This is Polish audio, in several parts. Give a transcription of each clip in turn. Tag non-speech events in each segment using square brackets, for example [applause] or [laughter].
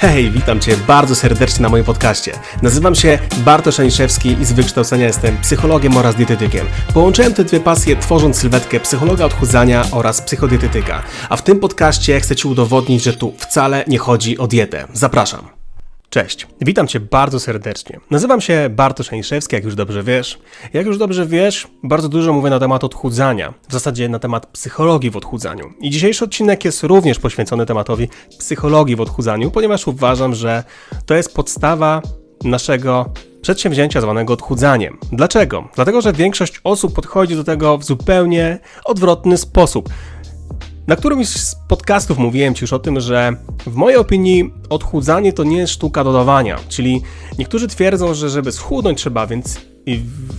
Hej, witam Cię bardzo serdecznie na moim podcaście. Nazywam się Bartosz Aniszewski i z wykształcenia jestem psychologiem oraz dietetykiem. Połączyłem te dwie pasje tworząc sylwetkę psychologa odchudzania oraz psychodietetyka. A w tym podcaście chcę Ci udowodnić, że tu wcale nie chodzi o dietę. Zapraszam. Cześć, witam Cię bardzo serdecznie. Nazywam się Bartosz Aniszewski, jak już dobrze wiesz. Jak już dobrze wiesz, bardzo dużo mówię na temat odchudzania, w zasadzie na temat psychologii w odchudzaniu. I dzisiejszy odcinek jest również poświęcony tematowi psychologii w odchudzaniu, ponieważ uważam, że to jest podstawa naszego przedsięwzięcia zwanego odchudzaniem. Dlaczego? Dlatego, że większość osób podchodzi do tego w zupełnie odwrotny sposób. Na którymś z podcastów mówiłem Ci już o tym, że w mojej opinii odchudzanie to nie jest sztuka dodawania. Czyli niektórzy twierdzą, że żeby schudnąć trzeba więc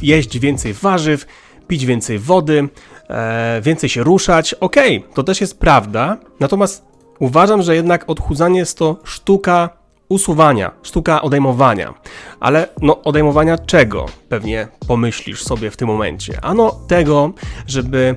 jeść więcej warzyw, pić więcej wody, e, więcej się ruszać. Okej, okay, to też jest prawda. Natomiast uważam, że jednak odchudzanie jest to sztuka usuwania, sztuka odejmowania. Ale no odejmowania czego? Pewnie pomyślisz sobie w tym momencie. Ano tego, żeby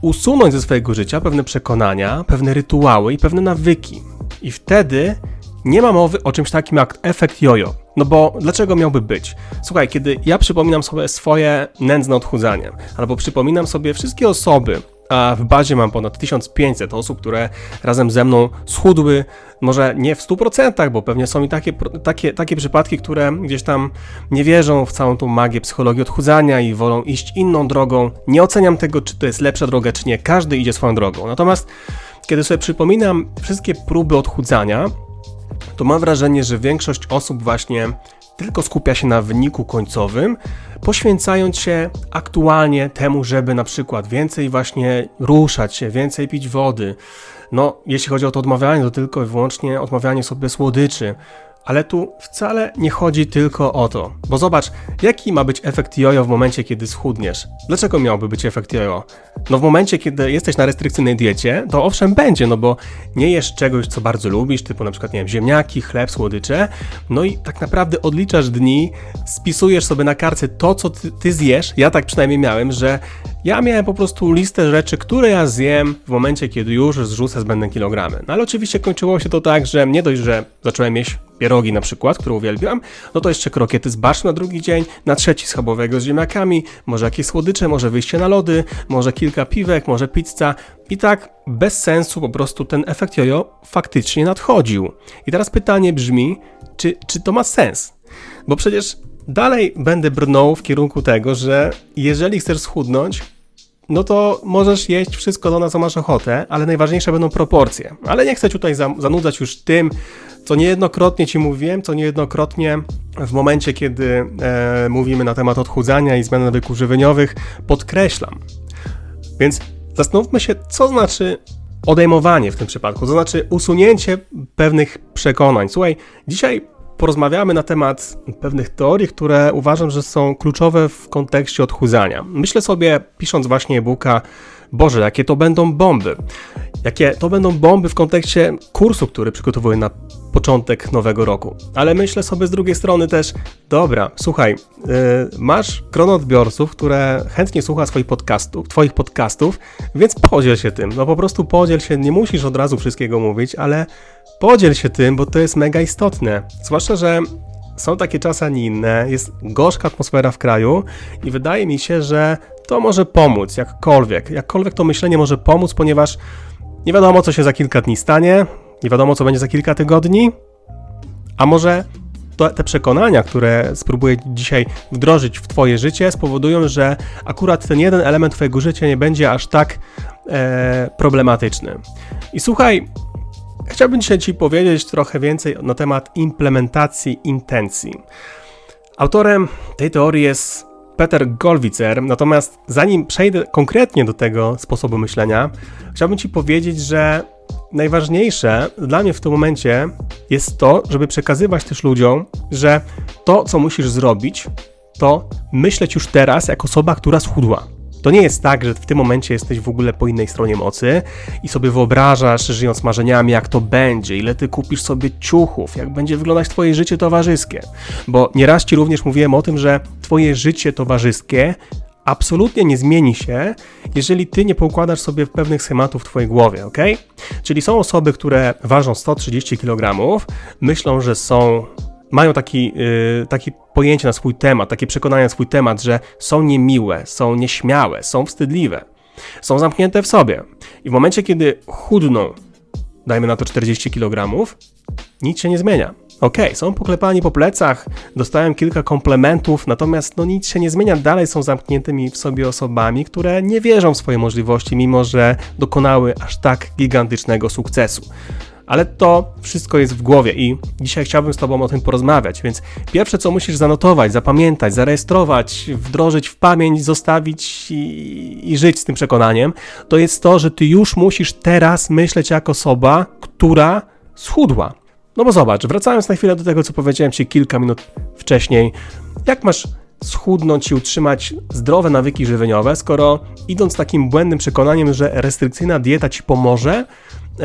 usunąć ze swojego życia pewne przekonania, pewne rytuały i pewne nawyki. I wtedy nie ma mowy o czymś takim jak efekt jojo. No bo dlaczego miałby być? Słuchaj, kiedy ja przypominam sobie swoje nędzne odchudzanie, albo przypominam sobie wszystkie osoby, a w bazie mam ponad 1500 osób, które razem ze mną schudły, może nie w 100%, bo pewnie są i takie, takie, takie przypadki, które gdzieś tam nie wierzą w całą tą magię psychologii odchudzania i wolą iść inną drogą. Nie oceniam tego, czy to jest lepsza droga, czy nie. Każdy idzie swoją drogą. Natomiast kiedy sobie przypominam wszystkie próby odchudzania, to mam wrażenie, że większość osób właśnie tylko skupia się na wyniku końcowym, poświęcając się aktualnie temu, żeby na przykład więcej właśnie ruszać się, więcej pić wody. No, jeśli chodzi o to odmawianie, to tylko i wyłącznie odmawianie sobie słodyczy, ale tu wcale nie chodzi tylko o to. Bo zobacz, jaki ma być efekt jojo w momencie, kiedy schudniesz? Dlaczego miałby być efekt jojo? No w momencie, kiedy jesteś na restrykcyjnej diecie, to owszem będzie, no bo nie jesz czegoś, co bardzo lubisz, typu na przykład, nie wiem, ziemniaki, chleb, słodycze, no i tak naprawdę odliczasz dni, spisujesz sobie na karcie to, co ty, ty zjesz. Ja tak przynajmniej miałem, że ja miałem po prostu listę rzeczy, które ja zjem w momencie, kiedy już zrzucę zbędne kilogramy. No ale oczywiście kończyło się to tak, że nie dość, że zacząłem jeść pierogi na przykład, które uwielbiam, no to jeszcze krokiety z barszczu na drugi dzień, na trzeci schabowego z ziemniakami, może jakieś słodycze, może wyjście na lody, może kilka piwek, może pizza i tak bez sensu po prostu ten efekt jojo faktycznie nadchodził. I teraz pytanie brzmi, czy, czy to ma sens? Bo przecież dalej będę brnął w kierunku tego, że jeżeli chcesz schudnąć, no to możesz jeść wszystko to, na co masz ochotę, ale najważniejsze będą proporcje. Ale nie chcę tutaj zanudzać już tym, co niejednokrotnie Ci mówiłem, co niejednokrotnie w momencie, kiedy e, mówimy na temat odchudzania i zmian nawyków żywieniowych, podkreślam. Więc zastanówmy się, co znaczy odejmowanie w tym przypadku, to znaczy usunięcie pewnych przekonań. Słuchaj, dzisiaj porozmawiamy na temat pewnych teorii, które uważam, że są kluczowe w kontekście odchudzania. Myślę sobie, pisząc właśnie e-booka, Boże, jakie to będą bomby. Jakie to będą bomby w kontekście kursu, który przygotowuję na początek nowego roku. Ale myślę sobie z drugiej strony też, dobra, słuchaj, yy, masz grono odbiorców, które chętnie słucha swoich podcastów, twoich podcastów, więc podziel się tym. No po prostu podziel się, nie musisz od razu wszystkiego mówić, ale podziel się tym, bo to jest mega istotne. Zwłaszcza, że są takie czasy, a nie inne, jest gorzka atmosfera w kraju i wydaje mi się, że to może pomóc, jakkolwiek. Jakkolwiek to myślenie może pomóc, ponieważ nie wiadomo, co się za kilka dni stanie, nie wiadomo, co będzie za kilka tygodni, a może to, te przekonania, które spróbuję dzisiaj wdrożyć w Twoje życie, spowodują, że akurat ten jeden element Twojego życia nie będzie aż tak e, problematyczny. I słuchaj, chciałbym dzisiaj Ci powiedzieć trochę więcej na temat implementacji intencji. Autorem tej teorii jest Peter Golwitzer, natomiast zanim przejdę konkretnie do tego sposobu myślenia, chciałbym Ci powiedzieć, że najważniejsze dla mnie w tym momencie jest to, żeby przekazywać też ludziom, że to, co musisz zrobić, to myśleć już teraz jak osoba, która schudła. To nie jest tak, że w tym momencie jesteś w ogóle po innej stronie mocy i sobie wyobrażasz, żyjąc marzeniami, jak to będzie, ile ty kupisz sobie ciuchów, jak będzie wyglądać twoje życie towarzyskie. Bo nieraz ci również mówiłem o tym, że twoje życie towarzyskie absolutnie nie zmieni się, jeżeli ty nie poukładasz sobie pewnych schematów w twojej głowie, ok? Czyli są osoby, które ważą 130 kg, myślą, że są mają taki, yy, takie pojęcie na swój temat, takie przekonanie na swój temat, że są niemiłe, są nieśmiałe, są wstydliwe, są zamknięte w sobie. I w momencie, kiedy chudną, dajmy na to 40 kg, nic się nie zmienia. Okay, są poklepani po plecach, dostałem kilka komplementów, natomiast no nic się nie zmienia, dalej są zamkniętymi w sobie osobami, które nie wierzą w swoje możliwości, mimo że dokonały aż tak gigantycznego sukcesu. Ale to wszystko jest w głowie i dzisiaj chciałbym z Tobą o tym porozmawiać. Więc pierwsze, co musisz zanotować, zapamiętać, zarejestrować, wdrożyć w pamięć, zostawić i, i żyć z tym przekonaniem, to jest to, że Ty już musisz teraz myśleć jak osoba, która schudła. No bo zobacz, wracając na chwilę do tego, co powiedziałem Ci kilka minut wcześniej, jak masz schudnąć i utrzymać zdrowe nawyki żywieniowe, skoro idąc takim błędnym przekonaniem, że restrykcyjna dieta Ci pomoże yy,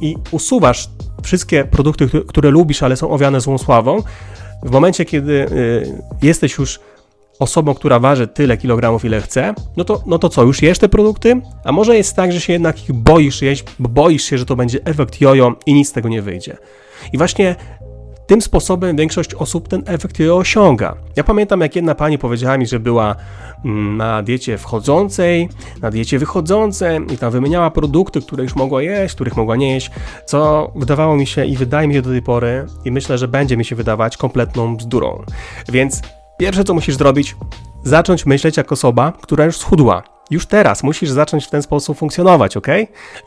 i usuwasz wszystkie produkty, które lubisz, ale są owiane złą sławą, w momencie, kiedy yy, jesteś już osobą, która waży tyle kilogramów, ile chce, no to, no to co, już jesz te produkty? A może jest tak, że się jednak ich boisz jeść, bo boisz się, że to będzie efekt jojo i nic z tego nie wyjdzie. I właśnie tym sposobem większość osób ten efekt osiąga. Ja pamiętam, jak jedna pani powiedziała mi, że była mm, na diecie wchodzącej, na diecie wychodzącej i tam wymieniała produkty, które już mogła jeść, których mogła nie jeść, co wydawało mi się i wydaje mi się do tej pory i myślę, że będzie mi się wydawać kompletną bzdurą. Więc pierwsze, co musisz zrobić, zacząć myśleć jak osoba, która już schudła. Już teraz musisz zacząć w ten sposób funkcjonować, ok?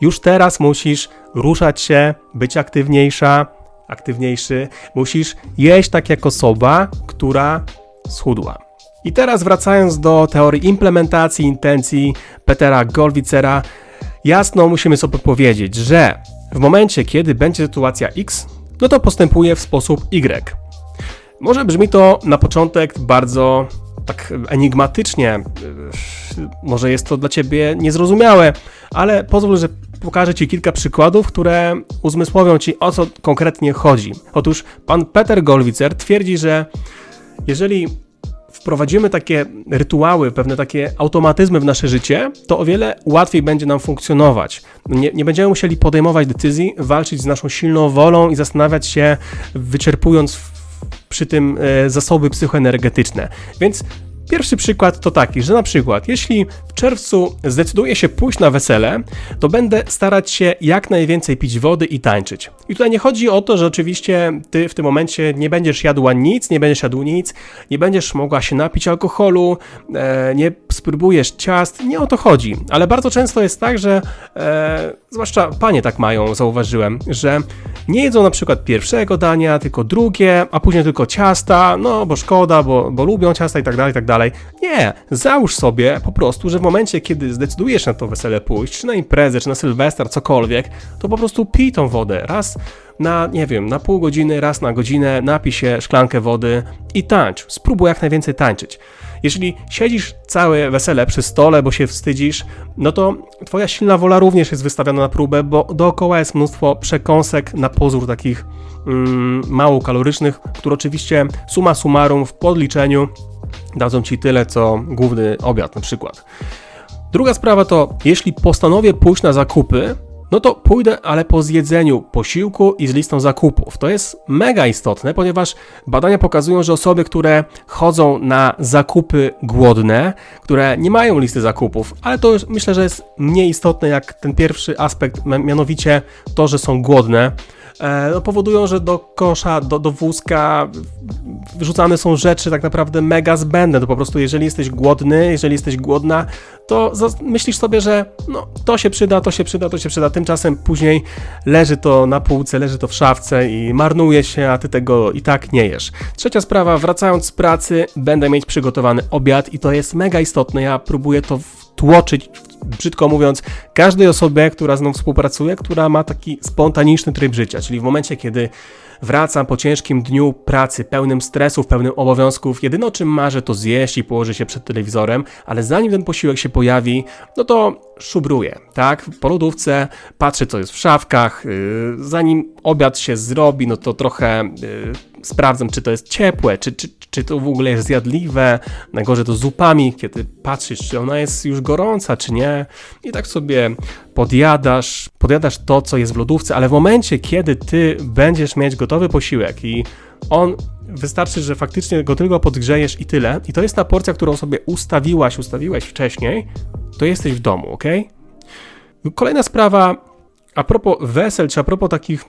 Już teraz musisz ruszać się, być aktywniejsza, aktywniejszy, musisz jeść tak jak osoba, która schudła. I teraz wracając do teorii implementacji intencji Petera Golwicera, jasno musimy sobie powiedzieć, że w momencie, kiedy będzie sytuacja X, no to postępuje w sposób Y. Może brzmi to na początek bardzo tak enigmatycznie, może jest to dla ciebie niezrozumiałe, ale pozwól, że pokażę Ci kilka przykładów, które uzmysłowią Ci o co konkretnie chodzi. Otóż pan Peter Golwicer twierdzi, że jeżeli wprowadzimy takie rytuały, pewne takie automatyzmy w nasze życie, to o wiele łatwiej będzie nam funkcjonować. Nie, nie, będziemy musieli podejmować decyzji, walczyć z naszą silną wolą i zastanawiać się, wyczerpując przy tym e, zasoby psychoenergetyczne. Więc Pierwszy przykład to taki, że na przykład jeśli czerwcu zdecyduję się pójść na wesele, to będę starać się jak najwięcej pić wody i tańczyć. I tutaj nie chodzi o to, że oczywiście ty w tym momencie nie będziesz jadła nic, nie będziesz jadł nic, nie będziesz mogła się napić alkoholu, e, nie spróbujesz ciast, nie o to chodzi. Ale bardzo często jest tak, że e, zwłaszcza panie tak mają, zauważyłem, że nie jedzą na przykład pierwszego dania, tylko drugie, a później tylko ciasta, no bo szkoda, bo, bo lubią ciasta i tak dalej, i tak dalej. Nie, załóż sobie po prostu, że w momencie, kiedy zdecydujesz na to wesele pójść, czy na imprezę, czy na sylwester, cokolwiek, to po prostu pij tą wodę raz na, nie wiem, na pół godziny, raz na godzinę, napij się szklankę wody i tańcz. Spróbuj jak najwięcej tańczyć. Jeśli siedzisz całe wesele przy stole, bo się wstydzisz, no to twoja silna wola również jest wystawiona na próbę, bo dookoła jest mnóstwo przekąsek na pozór takich mm, mało kalorycznych, które oczywiście suma summarum w podliczeniu dadzą ci tyle, co główny obiad na przykład. Druga sprawa to, jeśli postanowię pójść na zakupy, no to pójdę, ale po zjedzeniu posiłku i z listą zakupów. To jest mega istotne, ponieważ badania pokazują, że osoby, które chodzą na zakupy głodne, które nie mają listy zakupów, ale to już myślę, że jest mniej istotne jak ten pierwszy aspekt, mianowicie to, że są głodne, no, powodują, że do kosza, do, do wózka wrzucane są rzeczy tak naprawdę mega zbędne. To po prostu, jeżeli jesteś głodny, jeżeli jesteś głodna, to myślisz sobie, że no, to się przyda, to się przyda, to się przyda. Tymczasem później leży to na półce, leży to w szafce i marnuje się, a ty tego i tak nie jesz. Trzecia sprawa, wracając z pracy, będę mieć przygotowany obiad i to jest mega istotne. Ja próbuję to wtłoczyć brzydko mówiąc, każdej osobie, która z mną współpracuje, która ma taki spontaniczny tryb życia, czyli w momencie, kiedy wracam po ciężkim dniu pracy, pełnym stresów, pełnym obowiązków, jedyne o czym marzę to zjeść i położyć się przed telewizorem, ale zanim ten posiłek się pojawi, no to szubruję, tak? Po lodówce, patrzę co jest w szafkach, yy, zanim obiad się zrobi, no to trochę yy, sprawdzam, czy to jest ciepłe, czy, czy, czy to w ogóle jest zjadliwe. Najgorzej to zupami, kiedy patrzysz, czy ona jest już gorąca, czy nie. I tak sobie podjadasz, podjadasz to, co jest w lodówce, ale w momencie, kiedy ty będziesz mieć gotowy posiłek i on wystarczy, że faktycznie go tylko podgrzejesz i tyle, i to jest ta porcja, którą sobie ustawiłaś, ustawiłeś wcześniej, to jesteś w domu, ok? Kolejna sprawa, a propos wesel, czy a propos takich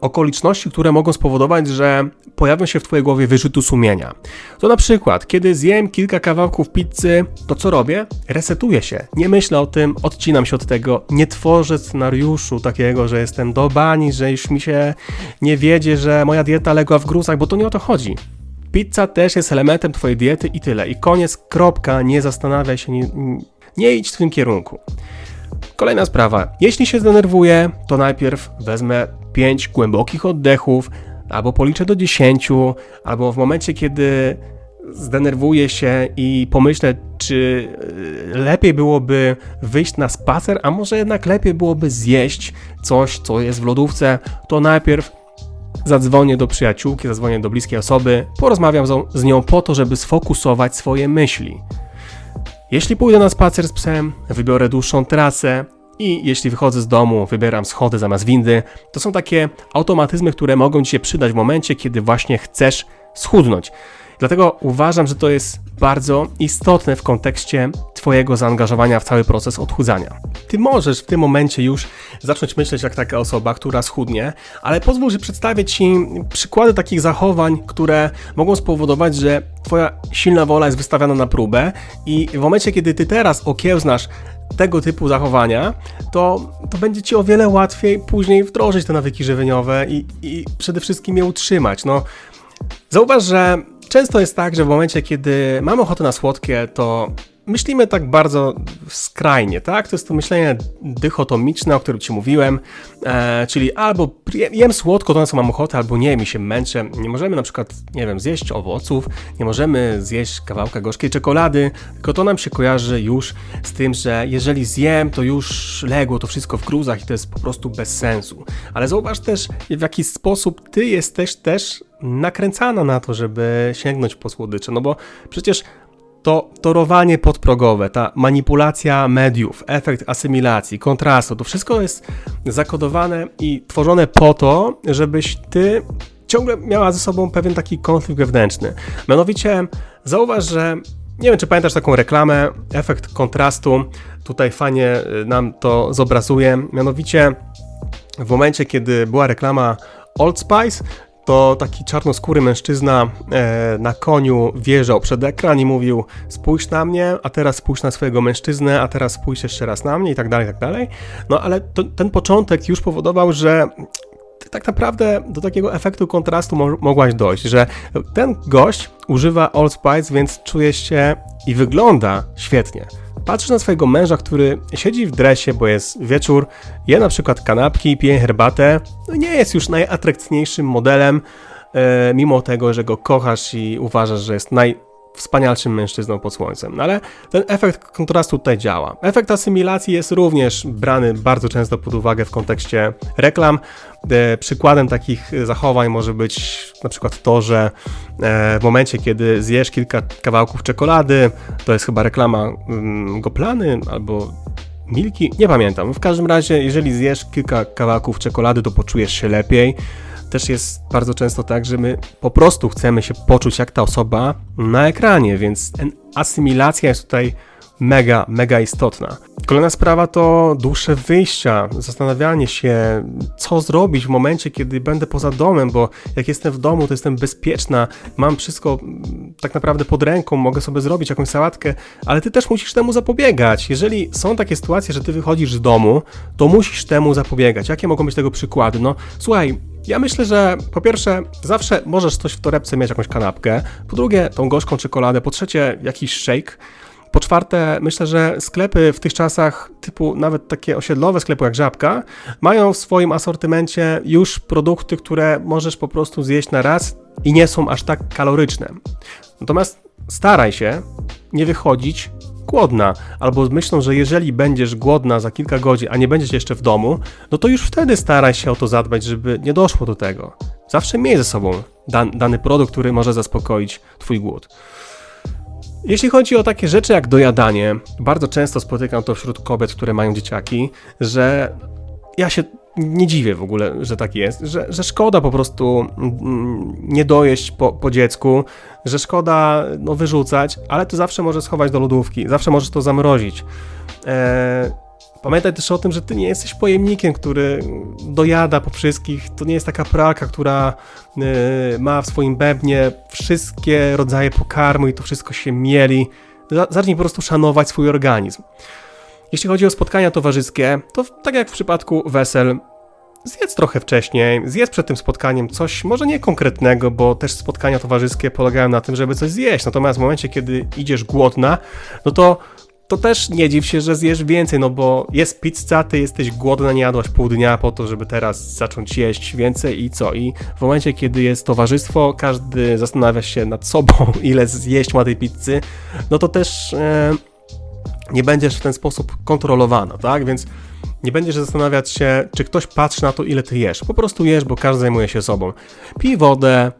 okoliczności, które mogą spowodować, że pojawią się w Twojej głowie wyrzutu sumienia. To na przykład, kiedy zjem kilka kawałków pizzy, to co robię? Resetuję się. Nie myślę o tym, odcinam się od tego, nie tworzę scenariuszu takiego, że jestem do bani, że już mi się nie wiedzie, że moja dieta legła w gruzach, bo to nie o to chodzi. Pizza też jest elementem Twojej diety i tyle. I koniec, kropka, nie zastanawiaj się, nie, nie idź w tym kierunku. Kolejna sprawa. Jeśli się zdenerwuję, to najpierw wezmę 5 głębokich oddechów, albo policzę do 10, albo w momencie, kiedy zdenerwuję się i pomyślę, czy e, lepiej byłoby wyjść na spacer, a może jednak lepiej byłoby zjeść coś, co jest w lodówce, to najpierw zadzwonię do przyjaciółki, zadzwonię do bliskiej osoby, porozmawiam z nią po to, żeby sfokusować swoje myśli. Jeśli pójdę na spacer z psem, wybiorę dłuższą trasę i jeśli wychodzę z domu, wybieram schody zamiast windy, to są takie automatyzmy, które mogą Ci się przydać w momencie, kiedy właśnie chcesz schudnąć. Dlatego uważam, że to jest bardzo istotne w kontekście Twojego zaangażowania w cały proces odchudzania. Ty możesz w tym momencie już zacząć myśleć jak taka osoba, która schudnie, ale pozwól, że przedstawię Ci przykłady takich zachowań, które mogą spowodować, że Twoja silna wola jest wystawiana na próbę i w momencie, kiedy Ty teraz okiełznasz tego typu zachowania, to, to będzie Ci o wiele łatwiej później wdrożyć te nawyki żywieniowe i, i przede wszystkim je utrzymać. No, zauważ, że Często jest tak, że w momencie, kiedy mamy ochotę na słodkie, to myślimy tak bardzo skrajnie, tak? To jest to myślenie dychotomiczne, o którym Ci mówiłem, e, czyli albo jem słodko, to na co mam ochotę, albo nie, mi się męczę. Nie możemy na przykład, nie wiem, zjeść owoców, nie możemy zjeść kawałka gorzkiej czekolady, tylko to nam się kojarzy już z tym, że jeżeli zjem, to już legło to wszystko w gruzach i to jest po prostu bez sensu. Ale zauważ też, w jaki sposób Ty jesteś też nakręcana na to, żeby sięgnąć po słodycze, no bo przecież to torowanie podprogowe, ta manipulacja mediów, efekt asymilacji, kontrastu, to wszystko jest zakodowane i tworzone po to, żebyś ty ciągle miała ze sobą pewien taki konflikt wewnętrzny. Mianowicie zauważ, że nie wiem, czy pamiętasz taką reklamę, efekt kontrastu, tutaj fajnie y, nam to zobrazuje, mianowicie w momencie, kiedy była reklama Old Spice, to taki czarnoskóry mężczyzna e, na koniu wjeżdżał przed ekran i mówił spójrz na mnie, a teraz spójrz na swojego mężczyznę, a teraz spójrz jeszcze raz na mnie i tak dalej, i tak dalej. No ale to, ten początek już powodował, że tak naprawdę do takiego efektu kontrastu mo mogłaś dojść, że ten gość używa Old Spice, więc czuje się i wygląda świetnie. Patrzysz na swojego męża, który siedzi w dresie, bo jest wieczór, je na przykład kanapki, pije herbatę, no nie jest już najatrakcyjniejszym modelem, e, mimo tego, że go kochasz i uważasz, że jest naj, wspanialszym mężczyzną pod słońcem. No ale ten efekt kontrastu tutaj działa. Efekt asymilacji jest również brany bardzo często pod uwagę w kontekście reklam. E, przykładem takich zachowań może być na przykład to, że e, w momencie, kiedy zjesz kilka kawałków czekolady, to jest chyba reklama mm, Goplany albo Milki, nie pamiętam. W każdym razie, jeżeli zjesz kilka kawałków czekolady, to poczujesz się lepiej też jest bardzo często tak, że my po prostu chcemy się poczuć jak ta osoba na ekranie, więc asymilacja jest tutaj mega, mega istotna. Kolejna sprawa to dłuższe wyjścia, zastanawianie się, co zrobić w momencie, kiedy będę poza domem, bo jak jestem w domu, to jestem bezpieczna, mam wszystko mm, tak naprawdę pod ręką, mogę sobie zrobić jakąś sałatkę, ale ty też musisz temu zapobiegać. Jeżeli są takie sytuacje, że ty wychodzisz z domu, to musisz temu zapobiegać. Jakie mogą być tego przykłady? No, słuchaj, ja myślę, że po pierwsze, zawsze możesz coś w torebce mieć, jakąś kanapkę. Po drugie, tą gorzką czekoladę. Po trzecie, jakiś shake. Po czwarte, myślę, że sklepy w tych czasach, typu nawet takie osiedlowe sklepy jak Żabka, mają w swoim asortymencie już produkty, które możesz po prostu zjeść na raz i nie są aż tak kaloryczne. Natomiast staraj się nie wychodzić głodna, albo myślą, że jeżeli będziesz głodna za kilka godzin, a nie będziesz jeszcze w domu, no to już wtedy staraj się o to zadbać, żeby nie doszło do tego. Zawsze miej ze sobą dan, dany produkt, który może zaspokoić Twój głód. Jeśli chodzi o takie rzeczy jak dojadanie, bardzo często spotykam to wśród kobiet, które mają dzieciaki, że ja się nie dziwię w ogóle, że tak jest, że, że szkoda po prostu mm, nie dojeść po, po dziecku, że szkoda no, wyrzucać, ale to zawsze możesz schować do lodówki, zawsze możesz to zamrozić. Eee, Pamiętaj też o tym, że ty nie jesteś pojemnikiem, który dojada po wszystkich. To nie jest taka pralka, która yy, ma w swoim bębnie wszystkie rodzaje pokarmu i to wszystko się mieli. Zacznij po prostu szanować swój organizm. Jeśli chodzi o spotkania towarzyskie, to tak jak w przypadku wesel, zjedz trochę wcześniej, zjedz przed tym spotkaniem coś, może nie konkretnego, bo też spotkania towarzyskie polegają na tym, żeby coś zjeść. Natomiast w momencie, kiedy idziesz głodna, no to to też nie dziw się, że zjesz więcej, no bo jest pizza, ty jesteś głodna, nie jadłaś pół dnia po to, żeby teraz zacząć jeść więcej i co? I w momencie, kiedy jest towarzystwo, każdy zastanawia się nad sobą, [laughs] ile zjeść ma tej pizzy, no to też e, nie będziesz w ten sposób kontrolowana, tak? Więc nie będziesz zastanawiać się, czy ktoś patrzy na to, ile ty jesz. Po prostu jesz, bo każdy zajmuje się sobą. Pij wodę,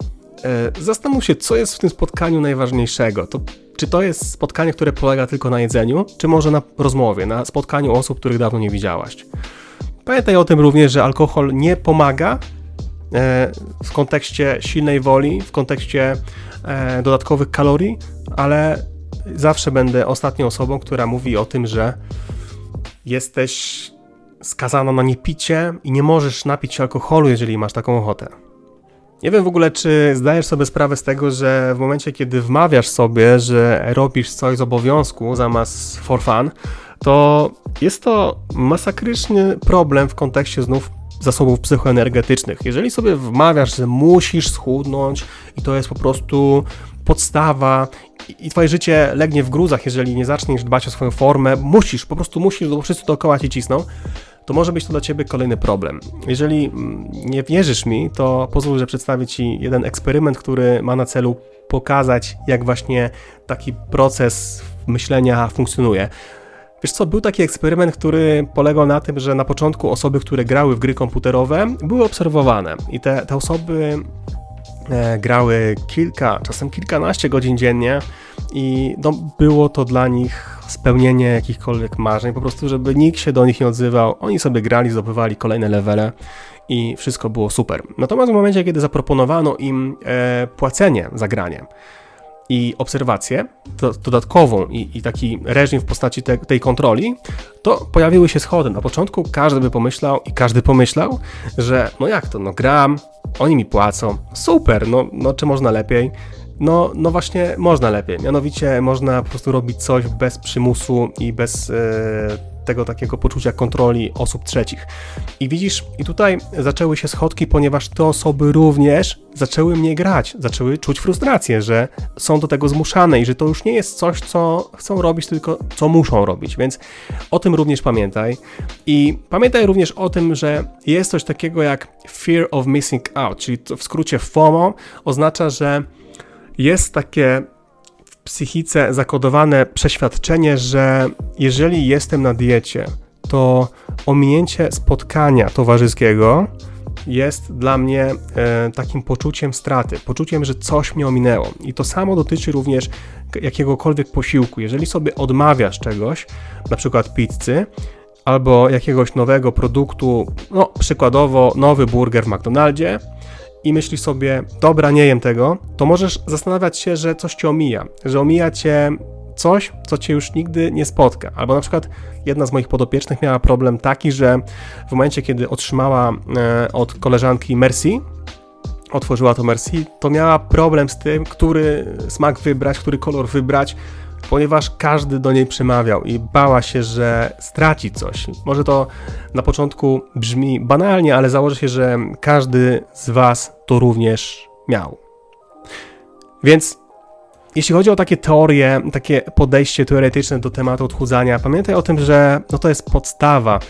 e, zastanów się, co jest w tym spotkaniu najważniejszego. To czy to jest spotkanie, które polega tylko na jedzeniu, czy może na rozmowie, na spotkaniu osób, których dawno nie widziałaś? Pamiętaj o tym również, że alkohol nie pomaga e, w kontekście silnej woli, w kontekście e, dodatkowych kalorii, ale zawsze będę ostatnią osobą, która mówi o tym, że jesteś skazana na niepicie i nie możesz napić się alkoholu, jeżeli masz taką ochotę. Nie wiem w ogóle, czy zdajesz sobie sprawę z tego, że w momencie, kiedy wmawiasz sobie, że robisz coś z obowiązku zamiast for fun, to jest to masakryczny problem w kontekście znów zasobów psychoenergetycznych. Jeżeli sobie wmawiasz, że musisz schudnąć i to jest po prostu podstawa i twoje życie legnie w gruzach, jeżeli nie zaczniesz dbać o swoją formę, musisz, po prostu musisz, bo wszyscy dookoła ci cisną, to może być to dla Ciebie kolejny problem. Jeżeli mm, nie wierzysz mi, to pozwól, że przedstawię Ci jeden eksperyment, który ma na celu pokazać, jak właśnie taki proces myślenia funkcjonuje. Wiesz co, był taki eksperyment, który polegał na tym, że na początku osoby, które grały w gry komputerowe, były obserwowane i te, te osoby e, grały kilka, czasem kilkanaście godzin dziennie i no, było to dla nich spełnienie jakichkolwiek marzeń, po prostu, żeby nikt się do nich nie odzywał. Oni sobie grali, zdobywali kolejne levele i wszystko było super. Natomiast w momencie, kiedy zaproponowano im e, płacenie za granie, i obserwację do, dodatkową i, i, taki reżim w postaci te, tej kontroli, to pojawiły się schody. Na początku każdy by pomyślał i każdy pomyślał, że no jak to, no gram, oni mi płacą, super, no, no czy można lepiej? No, no właśnie można lepiej. Mianowicie można po prostu robić coś bez przymusu i bez e, tego takiego poczucia kontroli osób trzecich. I widzisz, i tutaj zaczęły się schodki, ponieważ te osoby również zaczęły mnie grać, zaczęły czuć frustrację, że są do tego zmuszane i że to już nie jest coś, co chcą robić, tylko co muszą robić. Więc o tym również pamiętaj. I pamiętaj również o tym, że jest coś takiego jak fear of missing out, czyli w skrócie FOMO oznacza, że jest takie w psychice zakodowane przeświadczenie, że jeżeli jestem na diecie, to ominięcie spotkania towarzyskiego jest dla mnie e, takim poczuciem straty, poczuciem, że coś mnie ominęło. I to samo dotyczy również jakiegokolwiek posiłku. Jeżeli sobie odmawiasz czegoś, na przykład pizzy, albo jakiegoś nowego produktu, no przykładowo nowy burger w McDonaldzie, i myślisz sobie, dobra, nie jem tego, to możesz zastanawiać się, że coś cię omija, że omija cię coś, co cię już nigdy nie spotka. Albo na przykład jedna z moich podopiecznych miała problem taki, że w momencie, kiedy otrzymała e, od koleżanki Mercy, otworzyła to Mercy, to miała problem z tym, który smak wybrać, który kolor wybrać, ponieważ każdy do niej przemawiał i bała się, że straci coś. Może to na początku brzmi banalnie, ale założę się, że każdy z Was to również miał. Więc jeśli chodzi o takie teorie, takie podejście teoretyczne do tematu odchudzania, pamiętaj o tym, że no to jest podstawa.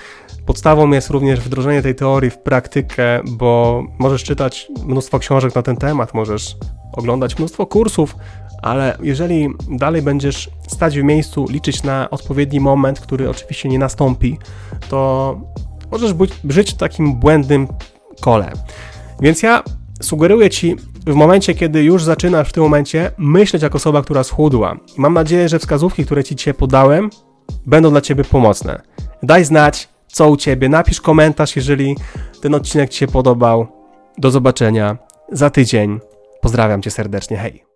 Podstawą jest również wdrożenie tej teorii w praktykę, bo możesz czytać mnóstwo książek na ten temat, możesz oglądać mnóstwo kursów, ale jeżeli dalej będziesz stać w miejscu, liczyć na odpowiedni moment, który oczywiście nie nastąpi, to możesz być, żyć w takim błędnym kole. Więc ja sugeruję Ci w momencie, kiedy już zaczynasz w tym momencie myśleć jako osoba, która schudła. Mam nadzieję, że wskazówki, które Ci dzisiaj podałem, będą dla Ciebie pomocne. Daj znać, co u Ciebie, napisz komentarz, jeżeli ten odcinek Ci się podobał. Do zobaczenia za tydzień. Pozdrawiam Cię serdecznie, hej.